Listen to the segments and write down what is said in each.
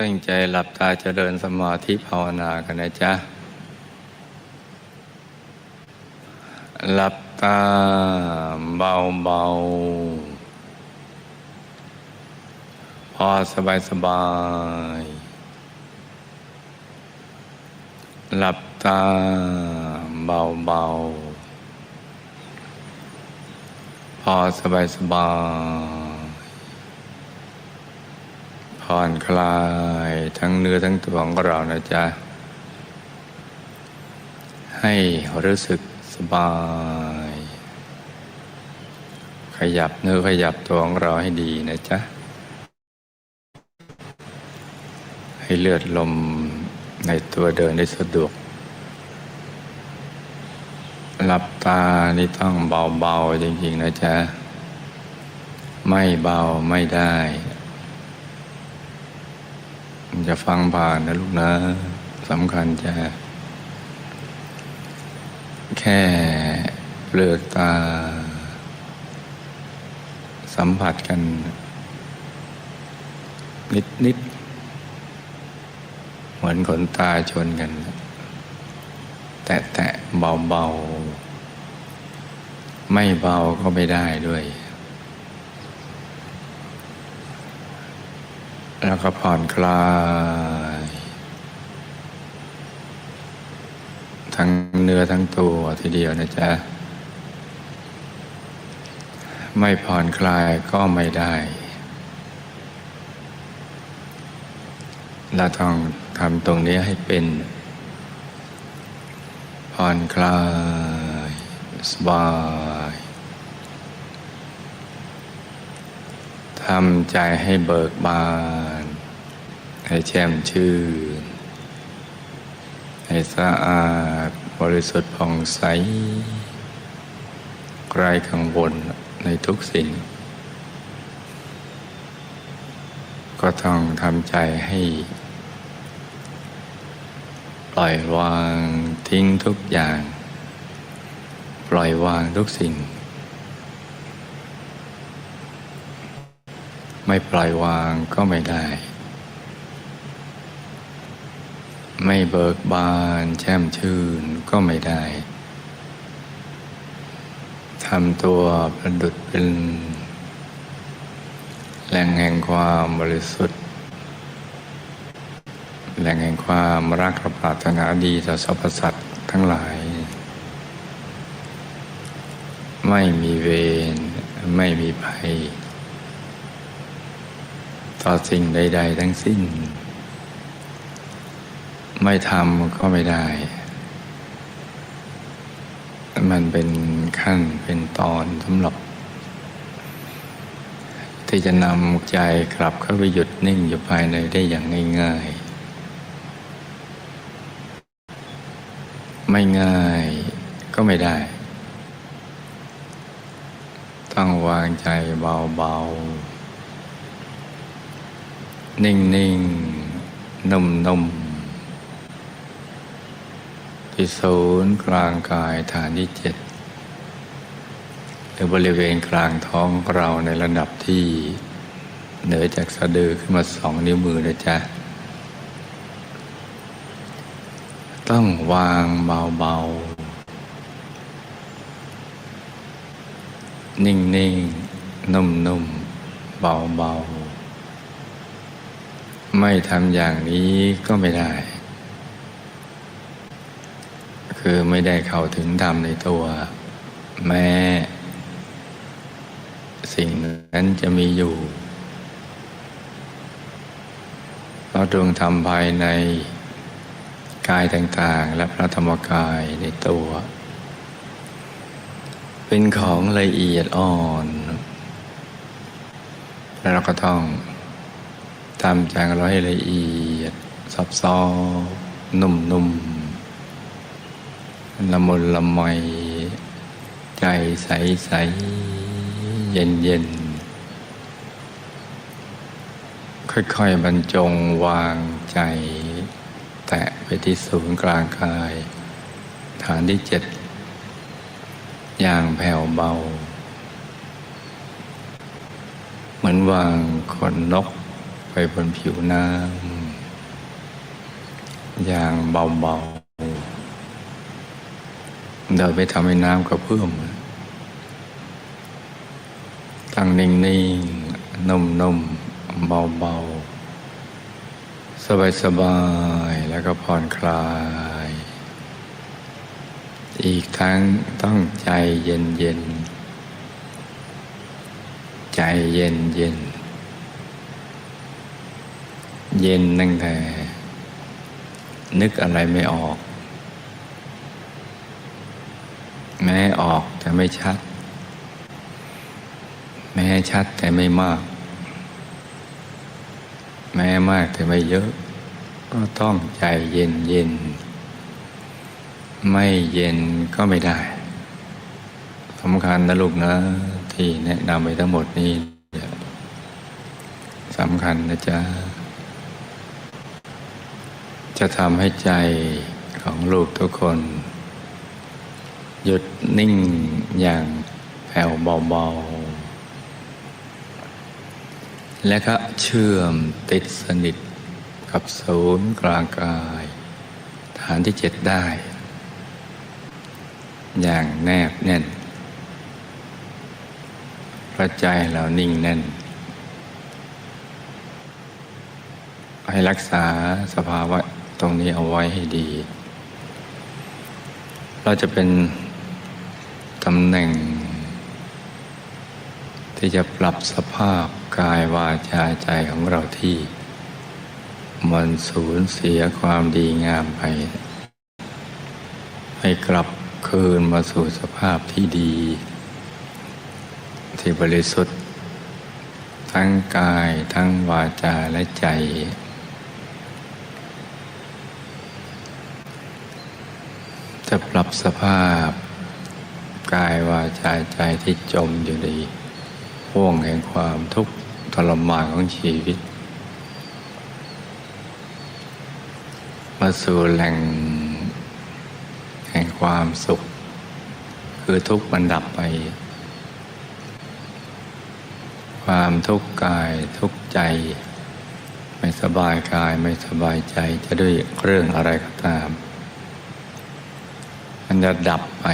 ตั้งใจหลับตาเจริญสมาธิภาวนากันนะจ๊ะ หลับตาเบาเบาพอสบายสบาย หลับตาเบาเบาพอสบายสบาย ผ่อนคลายทั้งเนื้อทั้งตัวของเรานะจ๊ะ ให้รู้สึกสบาย ขยับเนื้อขยับตัวของเราให้ดีนะจ๊ะ ให้เลือดลมในตัวเดินได้สะดวก หลับตานี่ต้องเบาๆจริงๆนะจ๊ะ ไม่เบาไม่ได้ จะฟังผ่านนะลูกนะสำคัญจะ แค่เปลือกตา สัมผัสกัน นิดนิดเหมือนขนตาชนกัน แตะแตะเบาเบาไม่เบาก็ไม่ได้ด้วย แล้วก็ผ่อนคลาย ทั้งเนื้อทั้งตัวทีเดียวนะจ๊ะ ไม่ผ่อนคลายก็ไม่ได้ เราต้องทำตรงนี้ให้เป็น ผ่อนคลาย สบายทำใจให้เบิกบาน ให้แช่มชื่น ให้สะอาดบริสุทธิ์ผ่องใสไร้กังวลในทุกสิ่ง ก็ต้องทำใจให้ ปล่อยวางทิ้งทุกอย่าง ปล่อยวางทุกสิ่ง ไม่ปล่อยวางก็ไม่ได้ ไม่เบิกบานแช่มชื่นก็ไม่ได้ทำตัวประดุดเป็น แหล่งแห่งความบริสุทธิ์ แหล่งแห่งความรักและปรารถนาดีต่อสรรพสัตว์ทั้งหลาย ไม่มีเวรไม่มีภัย ต่อสิ่งใด ๆ ทั้งสิ้น ไม่ทำก็ไม่ได้ มันเป็นขั้นเป็นตอนสำหรับ ที่จะนำใจกลับเข้าไปหยุดนิ่งอยู่ภายในได้อย่างง่าย ๆ ไม่ง่ายก็ไม่ได้ ต้องวางใจเบา ๆ นิ่ง ๆ นุ่ม ๆ ที่ศูนย์กลางกายฐานที่เจ็ดหรือบริเวณกลางท้องเราในระดับที่เหนือจากสะดือขึ้นมาสองนิ้วมือนะจ๊ะ ต้องวางเบาๆ นิ่งๆ นุ่มๆ เบาๆ ไม่ทำอย่างนี้ก็ไม่ได้ คือไม่ได้เข้าถึงธรรมในตัว แม้ สิ่งนั้นจะมีอยู่เพราะดวงธรรมภายในกายต่างๆ และพระธรรมกายในตัว เป็นของละเอียดอ่อนแล้วเราก็ต้องทำใจเราให้ละเอียดซับซ้อนนุ่มๆ ละมุนละไมใจใสใสเย็นเย็นค่อยๆบรรจงวางใจ แตะไปที่ศูนย์กลางกาย ฐานที่เจ็ดอย่างแผ่วเบา เหมือนวางขนนกไปบนผิวน้ำอย่างเบาๆ โดยไม่ทำให้น้ำกระเพื่อมตั้งนิ่งๆนุ่มๆเบาๆ สบายๆ แล้วก็ผ่อนคลาย อีกทั้งต้องใจเย็นๆ ใจเย็นเย็นเย็นตั้งแต่นึกอะไรไม่ออก แม้ออกแต่ไม่ชัด แม้ชัดแต่ไม่มาก แม้มากแต่ไม่เยอะ ก็ต้องใจเย็นเย็น ไม่เย็นก็ไม่ได้สำคัญนะลูกนะ ที่แนะนำไปทั้งหมดนี้สำคัญนะจ๊ะ จะทำให้ใจของลูกทุกคน หยุดนิ่งอย่างแผ่วเบาๆ และก็เชื่อมติดสนิทกับศูนย์กลางกาย ฐานที่เจ็ดได้ อย่างแนบแน่นพระใจเรานิ่งแน่น ให้รักษาสภาวะตรงนี้เอาไว้ให้ดี เราจะเป็น ตำแหน่ง ที่จะปรับสภาพกายวาจาใจของเราที่ มันสูญเสียความดีงามไป ให้กลับคืนมาสู่สภาพที่ดี ที่บริสุทธิ์ ทั้งกายทั้งวาจาและใจจะปรับสภาพ กายวาจาใจที่จมอยู่ในห่วงแห่งความทุกข์ทรมานของชีวิต มาสู่แหล่งแห่งความสุข คือทุกข์มันดับไป ความทุกข์กายทุกข์ใจ ไม่สบายกายไม่สบายใจจะด้วยเรื่องอะไรก็ตาม มันจะดับไป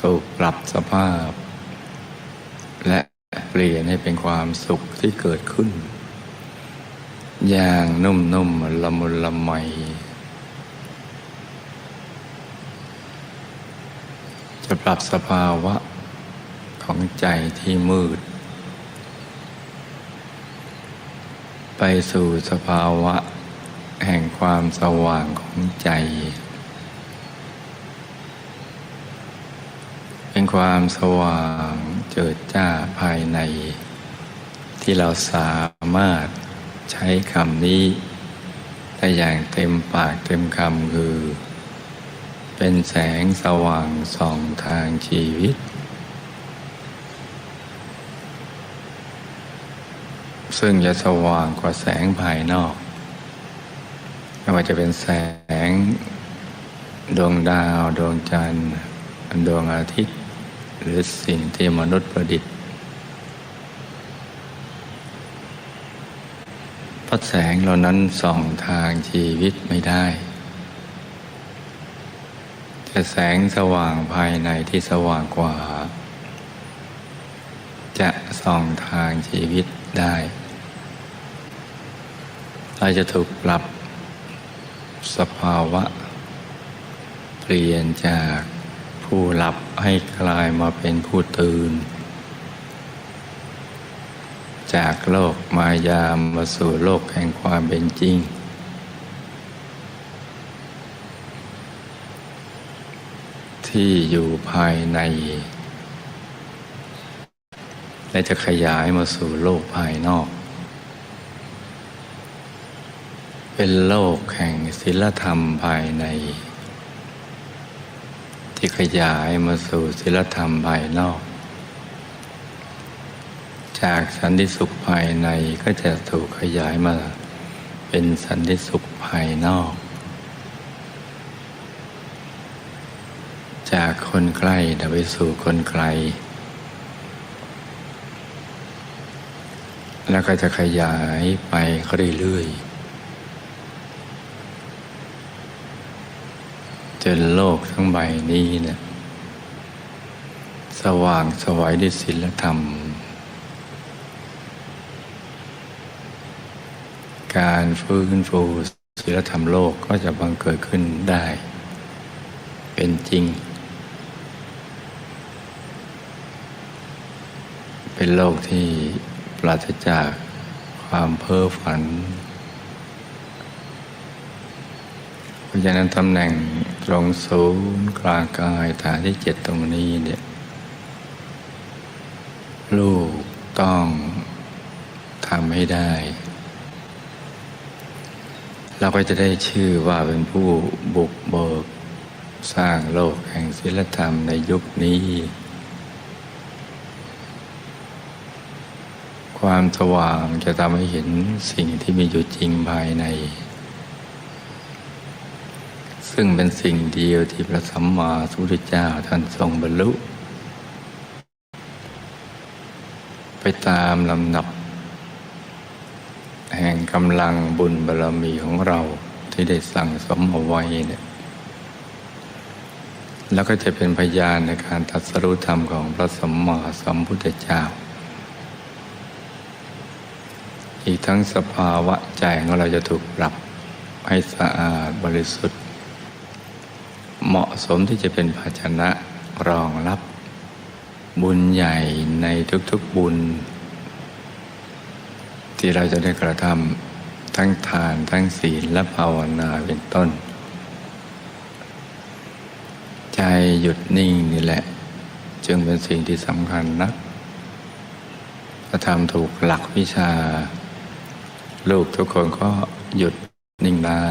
ถูกปรับสภาพ และเปลี่ยนให้เป็นความสุขที่เกิดขึ้น อย่างนุ่มๆละมุนละไมจะปรับสภาวะของใจที่มืด ไปสู่สภาวะแห่งความสว่างของใจ เป็น ความสว่างเจิดจ้าภายใน ที่เราสามารถใช้คำนี้ได้อย่างเต็มปากเต็มคำคือ เป็นแสงสว่างส่องทางชีวิต ซึ่งจะสว่างกว่าแสงภายนอกไม่ว่าจะเป็นแสง ดวงดาว ดวงจันทร์ดวงอาทิตย์ หรือสิ่งที่มนุษย์ประดิษฐ์เพราะแสงเหล่านั้นส่องทางชีวิตไม่ได้ แต่แสงสว่างภายในที่สว่างกว่า จะส่องทางชีวิตได้เราจะถูกปรับสภาวะ เปลี่ยนจาก ผู้หลับให้กลายมาเป็นผู้ตื่น จากโลกมายามาสู่โลกแห่งความเป็นจริง ที่อยู่ภายใน และจะขยายมาสู่โลกภายนอก เป็นโลกแห่งศิลธรรมภายใน ที่ขยายมาสู่ศิลธรรมภายนอก จากสันติสุขภายในก็จะถูกขยายมาเป็นสันติสุขภายนอก จากคนใกล้ไปสู่คนไกล แล้วก็จะขยายไปเรื่อยๆ นโลกทั้งใบนี้เนี่ยสว่างสวัยด้วยศีลธรรม การฟื้นฟูศีลธรรมโลกก็จะบังเกิดขึ้นได้ เป็นจริง เป็นโลกที่ปราศจากความเพ้อฝัน เพราะฉะนั้นตำแหน่ง รงศูนย์กลางกายฐานที่เจ็ดตรงนี้เนี่ยลูกต้องทำให้ได้ เราก็จะได้ชื่อว่าเป็นผู้บุกเบิก สร้างโลกแห่งศิลธรรมในยุคนี้ ความสว่างจะทำให้เห็นสิ่งที่มีอยู่จริงภายใน ซึ่งเป็นสิ่งเดียวที่พระสัมมาสัมพุทธเจ้าท่านทรงบรรลุ ไปตามลำดับ แห่งกำลังบุญบารรมีของเราที่ได้สั่งสมเอาไว้เนี่ยแล้วก็จะเป็นพยานในการตรัสรู้ธรรมของพระสัมมาสัมพุทธเจ้า อีกทั้งสภาวะใจของเราจะถูกปรับให้สะอาดบริสุทธิ์ เหมาะสมที่จะเป็นภาชนะรองรับบุญใหญ่ในทุกๆบุญ ที่เราจะได้กระทำทั้งทานทั้งศีลและภาวนาเป็นต้น ใจหยุดนิ่งนี่แหละ จึงเป็นสิ่งที่สำคัญนักถ้าทำถูกหลักวิชา ลูกทุกคนก็หยุดนิ่งได้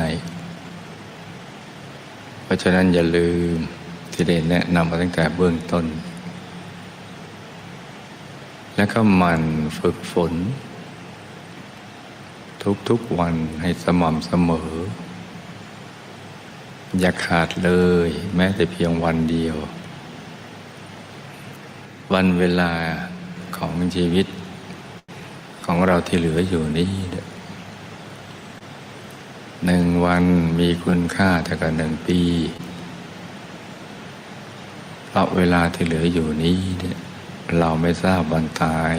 ราะฉะนั้นอย่าลืมที่ได้แนะนำมาตั้งแต่เบื้องต้น แล้วก็มันฝึกฝน ทุกๆวันให้สม่ำเสมอ อย่าขาดเลยแม้แต่เพียงวันเดียว วันเวลาของชีวิตของเราที่เหลืออยู่นี่ หนึ่งวันมีคุณค่าเท่ากับหนึ่งปี เพราะเวลาที่เหลืออยู่นี้เนี่ยเราไม่ทราบวันตาย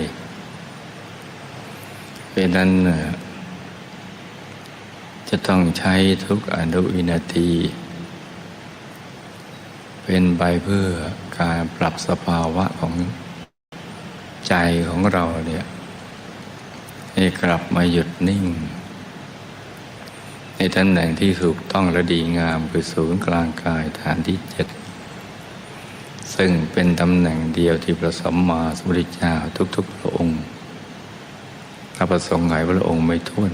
เป็นนั้นจะต้องใช้ทุกอนุวินาที เป็นใบเพื่อการปรับสภาวะของใจของเราเนี่ยให้กลับมาหยุดนิ่ง ในตำแหน่งที่ถูกต้องและดีงามคือศูนย์กลางกายฐานที่เจ็ดซึ่งเป็นตำแหน่งเดียวที่พระสัมมาสัมพุทธเจ้าทุกๆพระองค์ถ้าประสงค์ไหนพระองค์ไม่ท้วน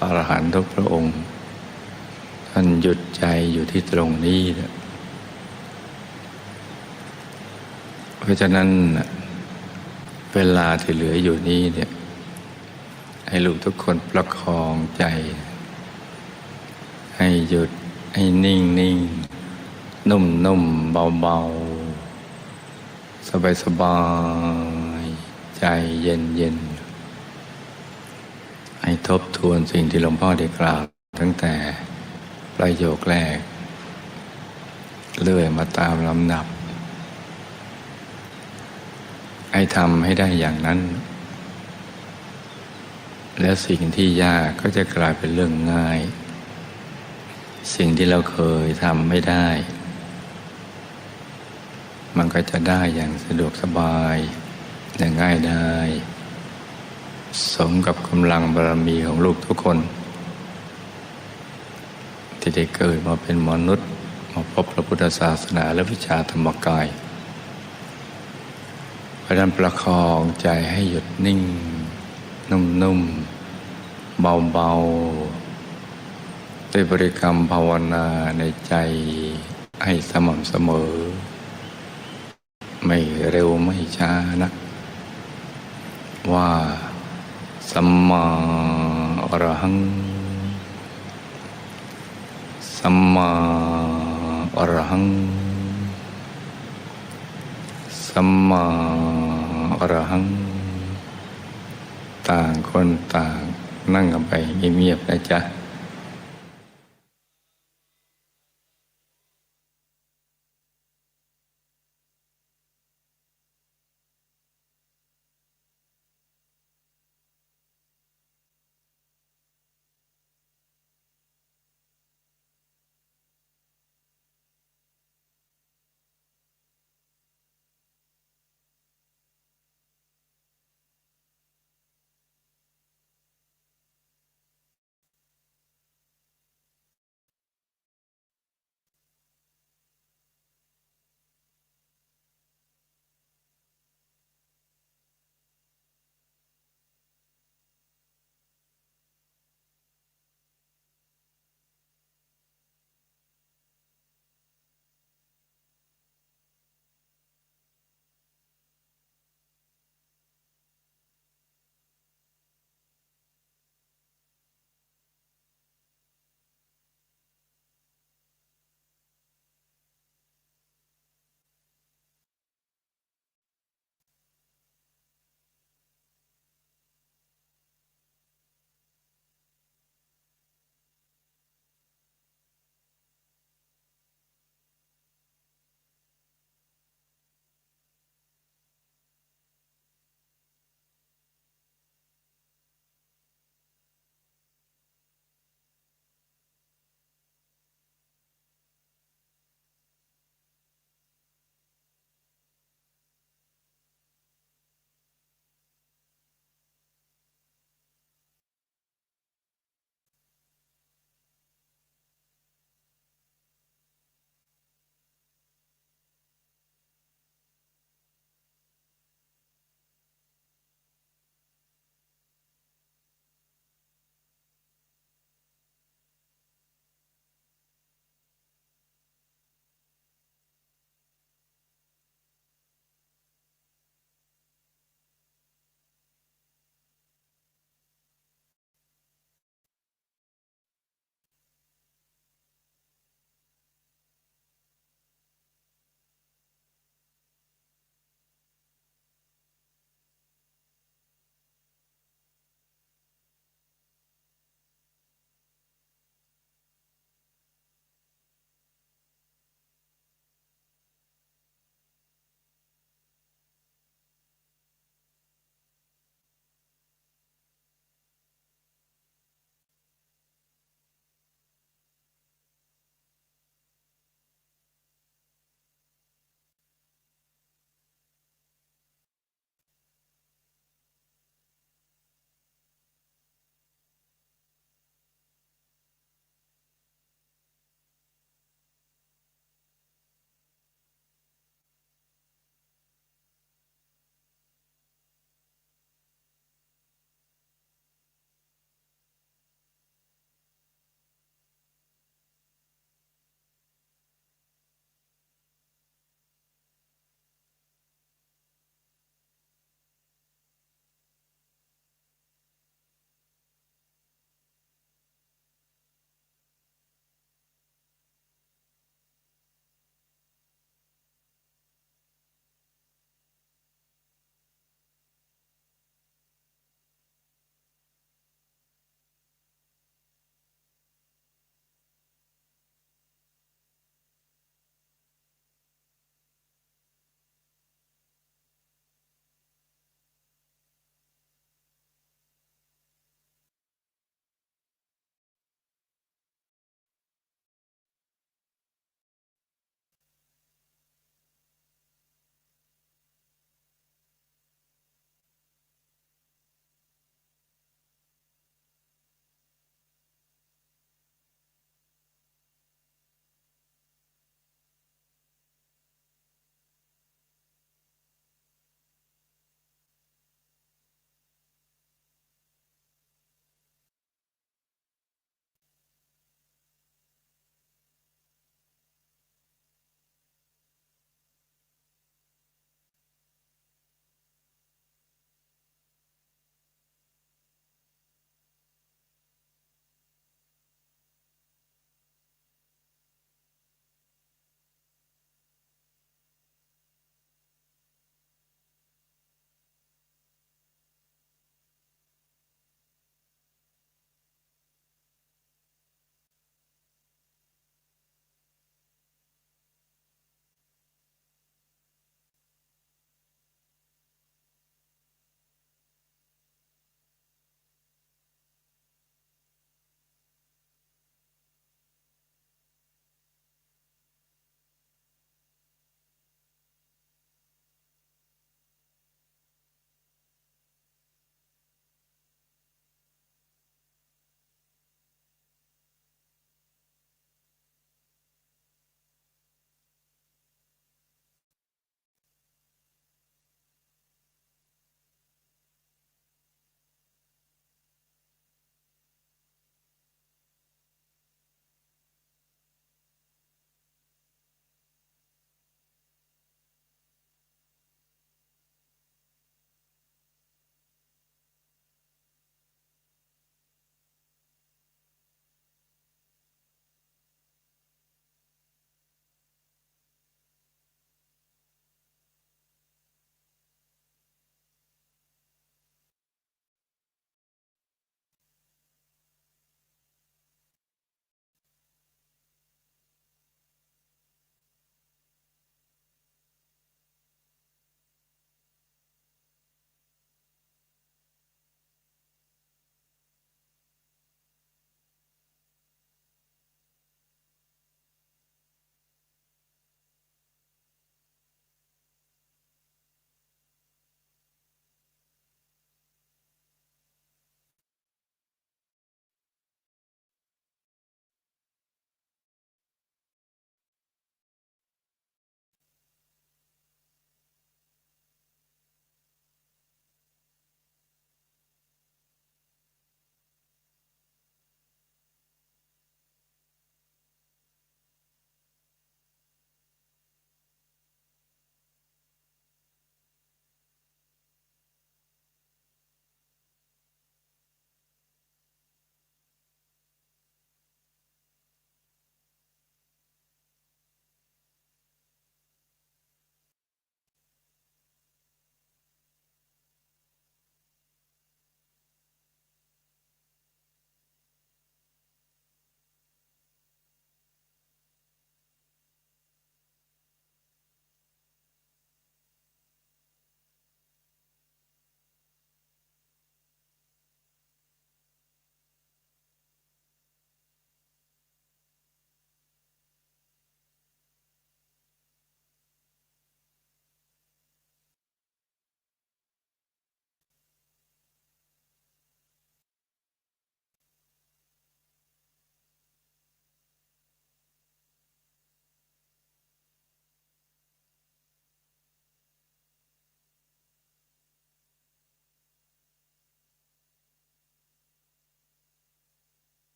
อรหันต์ทุกพระองค์ ท่านหยุดใจอยู่ที่ตรงนี้ เพราะฉะนั้นเวลาที่เหลืออยู่นี้เนี่ย ให้ลูกทุกคนประคองใจ ให้หยุดให้นิ่งนิ่งนุ่มนุ่มเบาเบาสบายสบายใจเย็นเย็นให้ทบทวนสิ่งที่หลวงพ่อได้กล่าวตั้งแต่ประโยคแรก เลื่อยมาตามลำดับ ให้ทำให้ได้อย่างนั้น แล้วสิ่งที่ยากก็จะกลายเป็นเรื่องง่าย สิ่งที่เราเคยทำไม่ได้ มันก็จะได้อย่างสะดวกสบายอย่างง่ายได้ สมกับกำลังบารมีของลูกทุกคน ที่ได้เกิดมาเป็นมนุษย์มาพบพระพุทธศาสนาและวิชาธรรมกายเพราะนั้นประคองใจให้หยุดนิ่ง นุ่มๆ เบาๆด้วยบริกรรมภาวนาในใจให้สม่ำเสมอ ไม่เร็วไม่ช้านะว่าสัมมาอรหัง สัมมาอรหัง สัมมาอรหัง ต่างคนต่าง นั่งกันไปเงียบๆนะจ๊ะ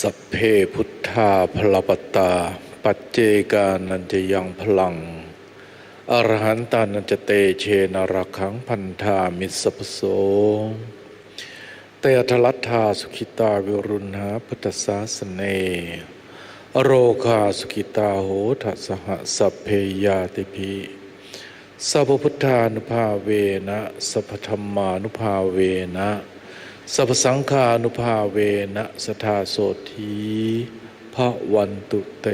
สัพเพพุทธาพลปตา ปัจเจกานันจะยังพลัง อรหันตานันจะเตเชนรักขังพันธามิสพโสเตทลัทธาสุขิตาวิรุณหาพุทธศาสเนอโรคาสุขิตาโหทัสหสัพเพยาติภิสัพพุทธานุภาเวนะ สัพพธรรมานุภาเวนะ สัพสังฆานุภาเวนะสทาโสธีพระวันตุเต